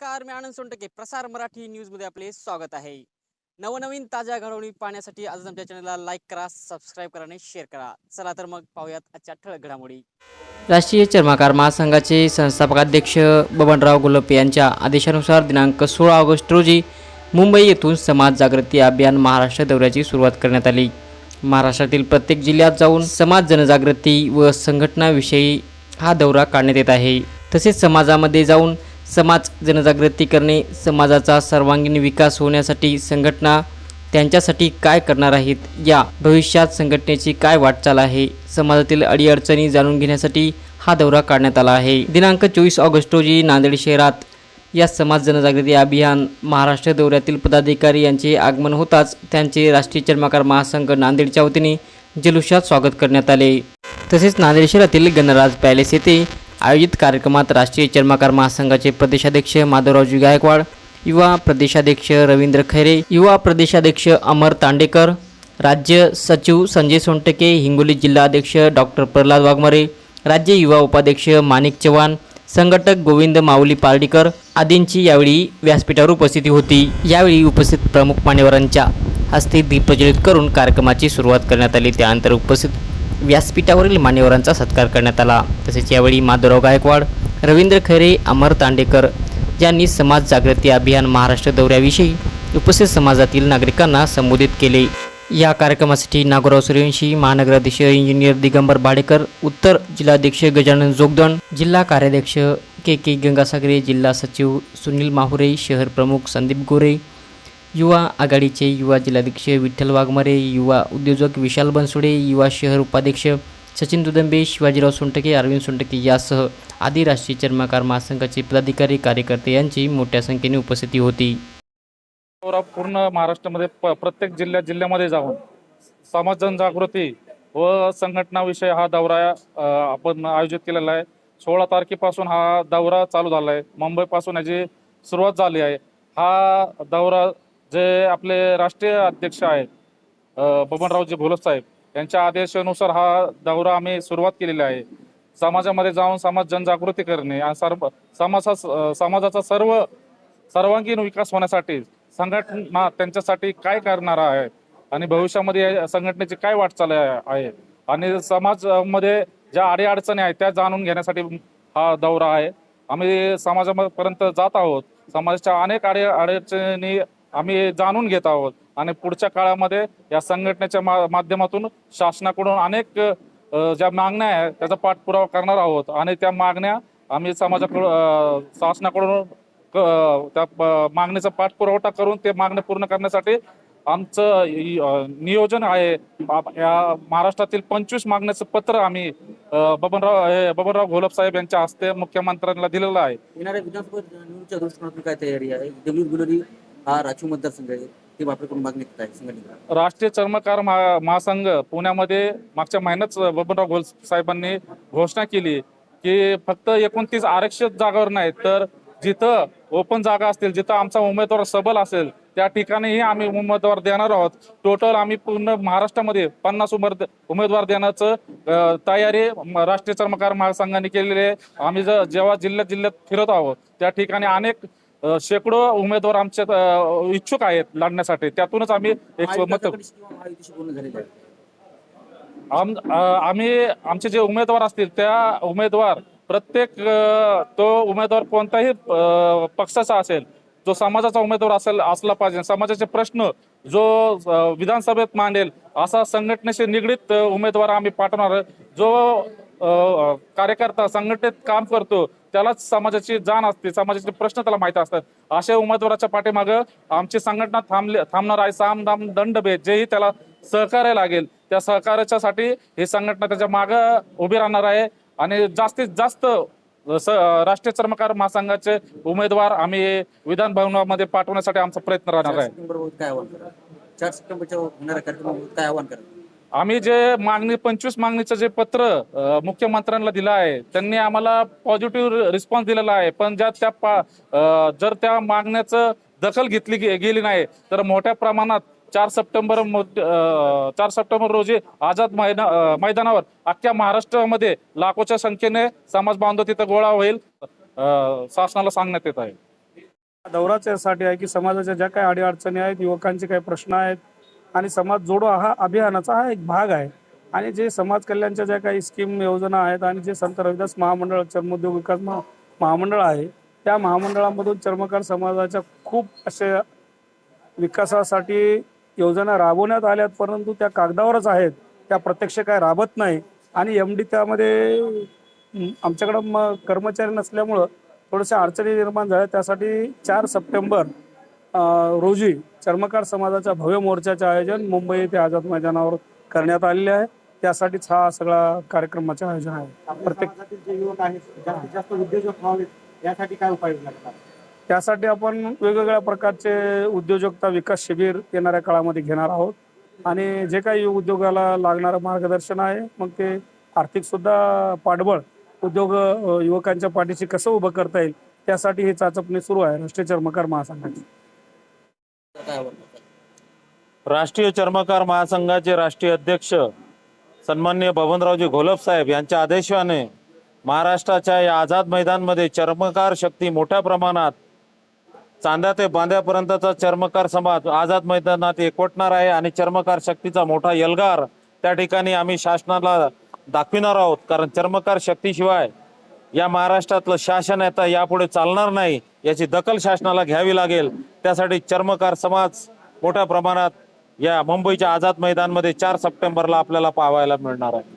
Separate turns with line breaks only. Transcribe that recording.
नमस्कार मी आनंद सोनटके. प्रसार मराठी न्यूजमध्ये आपले स्वागत आहे. नवनवीन ताज्या घडवणी पाहण्यासाठी आज आमच्या चॅनलला लाईक करा सबस्क्राईब करा आणि शेअर करा. चला तर मग पाहूयात आजच्या ठळक घडामोडी. राष्ट्रीय चर्माकार महासंघाचे संस्थापकाध्यक्ष बबनराव गुलप यांच्या आदेशानुसार दिनांक सोळा ऑगस्ट रोजी मुंबई येथून समाज जागृती अभियान महाराष्ट्र दौऱ्याची सुरुवात करण्यात आली. महाराष्ट्रातील प्रत्येक जिल्ह्यात जाऊन समाज जनजागृती व संघटनाविषयी हा दौरा काढण्यात येत आहे. तसेच समाजामध्ये जाऊन समाज जनजागृती करणे समाजाचा सर्वांगीण विकास होण्यासाठी संघटना त्यांच्यासाठी काय करणार आहेत? या भविष्यात संघटनेची काय वाटचाल आहे? समाजातील अडीअडचणी जाणून घेण्यासाठी हा दौरा काढण्यात आला आहे. दिनांक चोवीस ऑगस्ट रोजी नांदेड शहरात या समाज जनजागृती अभियान महाराष्ट्र दौऱ्यातील पदाधिकारी यांचे आगमन होताच त्यांचे राष्ट्रीय चर्माकार महासंघ नांदेडच्या वतीने जल्लोषात स्वागत करण्यात आले. तसेच नांदेड शहरातील गणराज पॅलेस येथे आयोजित कार्यक्रमात राष्ट्रीय चर्माकार महासंघाचे प्रदेशाध्यक्ष माधवरावजी गायकवाड युवा प्रदेशाध्यक्ष रवींद्र खैरे युवा प्रदेशाध्यक्ष अमर तांडेकर राज्य सचिव संजय सोनटके हिंगोली जिल्हाध्यक्ष डॉक्टर प्रल्हाद वाघमारे राज्य युवा उपाध्यक्ष माणिक चव्हाण संघटक गोविंद माऊली पार्डीकर आदींची यावेळी व्यासपीठावर उपस्थिती होती. यावेळी उपस्थित प्रमुख मान्यवरांच्या हस्ते दीप प्रज्वलित करून कार्यक्रमाची सुरुवात करण्यात आली. त्यानंतर उपस्थित व्यासपीठावरील मान्यवरांचा सत्कार करण्यात आला. तसेच यावेळी माधवराव गायकवाड रवींद्र खैरे अमर तांडेकर यांनी समाज जागृती अभियान महाराष्ट्र दौऱ्याविषयी उपस्थित समाजातील नागरिकांना संबोधित केले. या कार्यक्रमासाठी नागोराव सूर्यवंशी महानगराध्यक्ष इंजिनियर दिगंबर बाडेकर उत्तर जिल्हाध्यक्ष गजानन जोगदण जिल्हा कार्याध्यक्ष के के गंगासागरे जिल्हा सचिव सुनील माहुरे शहर प्रमुख संदीप गोरे युवा आघाडीचे युवा जिल्हाध्यक्ष विठ्ठल वाघमारे युवा उद्योजक विशाल बनसोडे युवा शहर उपाध्यक्ष सचिन दुदंबे शिवाजीराव सोनटके अरविंद सोनटके यासह आदी राष्ट्रीय चर्माकार महासंघाचे पदाधिकारी कार्यकर्ते यांची मोठ्या संख्येने उपस्थिती होती.
दौरा पूर्ण महाराष्ट्रामध्ये प- प्रत्येक जिल्ह्यात जिल्ह्यामध्ये जाऊन समाज जनजागृती व संघटनाविषयी हा दौरा आपण आयोजित केलेला आहे. सोळा तारखेपासून हा दौरा चालू झाला आहे मुंबईपासून याची सुरुवात झाली आहे. हा दौरा जे आपले राष्ट्रीय अध्यक्ष आहेत बबनरावजी भोलत साहेब यांच्या आदेशानुसार हा दौरा आम्ही सुरुवात केलेली आहे. समाजामध्ये जाऊन समाज जनजागृती करणे आणि सर्व समाजा समाजाचा सर्व सर्वांगीण विकास होण्यासाठी संघटना त्यांच्यासाठी काय करणार आहे आणि भविष्यामध्ये संघटनेची काय वाटचाल आहे आहे. आणि समाजामध्ये ज्या अडीअडचणी आहेत त्या जाणून घेण्यासाठी हा दौरा आहे. आम्ही समाजापर्यंत जात आहोत. समाजाच्या अनेक अडी अडचणी आम्ही जाणून घेत आहोत. आणि पुढच्या काळामध्ये या संघटनेच्या माध्यमातून शासनाकडून अनेक ज्या मागण्या आहेत त्याचा पाठपुरावा करणार आहोत. आणि त्या मागण्या आम्ही समाजाकडून शासनाकडून त्या मागणीचा पाठपुरवठा करून ते मागणी पूर्ण करण्यासाठी आमचं नियोजन आहे. या महाराष्ट्रातील पंचवीस मागण्याचं पत्र आम्ही बबनराव बबनराव घोलप साहेब यांच्या हस्ते मुख्यमंत्र्यांना दिलेलं आहे.
येणाऱ्या विधानसभा निवडणुकीच्या दृष्टिकोनातून काय तयारी आहे? हा राखीव मतदारसंघ आहे. ते वापरकडून मागणी करत आहे संघटनेला.
राष्ट्रीय चर्मकार महा- महासंघ पुण्यामध्ये मागच्या महिन्यात बबनराव घोल साहेबांनी घोषणा केली की फक्त एकोणतीस आरक्षित जागावर नाही तर जिथं ओपन जागा असतील जिथं आमचा उमेदवार सबल असेल त्या ठिकाणीही आम्ही उमेदवार देणार आहोत. टोटल आम्ही पूर्ण महाराष्ट्रामध्ये पन्नास उमेद उमेदवार देण्याचं तयारी म- राष्ट्रीय चर्मकार महासंघाने केलेली आहे. आम्ही ज- जेव्हा जिल्ह्यात जिल्ह्यात फिरत आहोत त्या ठिकाणी अनेक शेकडो उमेदवार आमचे अ, इच्छुक आहेत लढण्यासाठी. त्यातूनच आम्ही एक मत आम्ही आमचे जे उमेदवार असतील त्या उमेदवार प्रत्येक तो उमेदवार कोणताही पक्षाचा असेल जो समाजाचा उमेदवार असेल असला पाहिजे. समाजाचे प्रश्न जो विधानसभेत मांडेल असा संघटनेशी निगडीत उमेदवार आम्ही पाठवणार. जो कार्यकर्ता संघटनेत काम करतो त्यालाच समाजाची जाण असते समाजाचे प्रश्न त्याला माहीत असतात. अशा उमेदवाराच्या पाठीमागं आमची संघटना थांबले थांबणार आहे. साम दाम दंड भेद जेही त्याला सहकार्य लागेल त्या सहकार्याच्यासाठी ही संघटना त्याच्या मागं उभी राहणार आहे. आणि जास्तीत जास्त राष्ट्रीय चर्मकार महासंघाचे उमेदवार आम्ही विधान भवनामध्ये पाठवण्यासाठी आमचा प्रयत्न राहणार आहे.
काय आव्हान चार सप्टेंबरच्या होणाऱ्या काय आव्हान
आम्ही जे मागणी पंचवीस मागणीचं जे पत्र मुख्यमंत्र्यांना दिलं आहे त्यांनी आम्हाला पॉझिटिव्ह रिस्पॉन्स दिलेला आहे. पण ज्या त्या जर त्या मागण्याचं दखल घेतली गेली नाही तर मोठ्या प्रमाणात चार सप्टेंबर चार सप्टेंबर रोजी आझाद मैदानावर अख्ख्या महाराष्ट्रामध्ये लाखोच्या संख्येने समाज बांधव तिथं गोळा होईल. शासनाला सांगण्यात येत आहे.
दौराच यासाठी आहे की समाजाच्या ज्या काही अडीअडचणी आहेत युवकांचे काही प्रश्न आहेत आणि समाज जोडो हा अभियानाचा हा एक भाग आहे. आणि जे समाज कल्याणच्या ज्या काही स्कीम योजना आहेत आणि जे संत रविदास महामंडळ चर्मोद्योग विकास महा महामंडळ आहे त्या महामंडळामधून चर्मकार समाजाच्या खूप असे विकासासाठी योजना राबवण्यात आल्यात परंतु त्या कागदावरच आहेत. त्या प्रत्यक्ष काय राबत नाही. आणि एम डी त्यामध्ये आमच्याकडं म कर्मचारी नसल्यामुळं थोड्याशा अडचणी निर्माण झाल्या. त्यासाठी चार सप्टेंबर रोजी चर्मकार समाजाच्या भव्य मोर्चाचे आयोजन मुंबई येथे आझाद मैदानावर करण्यात आलेले आहे. त्यासाठीच हा सगळा कार्यक्रमाचे आयोजन आहे. प्रत्येक
काय करतात?
त्यासाठी आपण वेगवेगळ्या प्रकारचे उद्योजकता विकास शिबिर येणाऱ्या काळामध्ये घेणार आहोत. आणि जे काही उद्योगाला लागणारं मार्गदर्शन आहे मग ते आर्थिक सुद्धा पाठबळ उद्योग युवकांच्या पाठीशी कसं उभं करता येईल त्यासाठी ही चाचपणी सुरू आहे राष्ट्रीय चर्मकार महासंघाची.
राष्ट्रीय चर्मकार महासंघाचे राष्ट्रीय अध्यक्ष सन्मान्य बबनरावजी घोलप साहेब यांच्या आदेशाने महाराष्ट्राच्या या आझाद मैदानमध्ये चर्मकार शक्ती मोठ्या प्रमाणात चांद्या ते बांद्यापर्यंतचा चर्मकार समाज आझाद मैदानात एकवटणार आहे आणि चर्मकार शक्तीचा मोठा यलगार त्या ठिकाणी आम्ही शासनाला दाखविणार आहोत. कारण चर्मकार शक्तीशिवाय या महाराष्ट्रातलं शासन आता यापुढे चालणार नाही याची दखल शासनाला घ्यावी लागेल. त्यासाठी चर्मकार समाज मोठ्या प्रमाणात या मुंबईच्या आझाद मैदानमध्ये चार सप्टेंबरला आपल्याला पाहायला मिळणार आहे.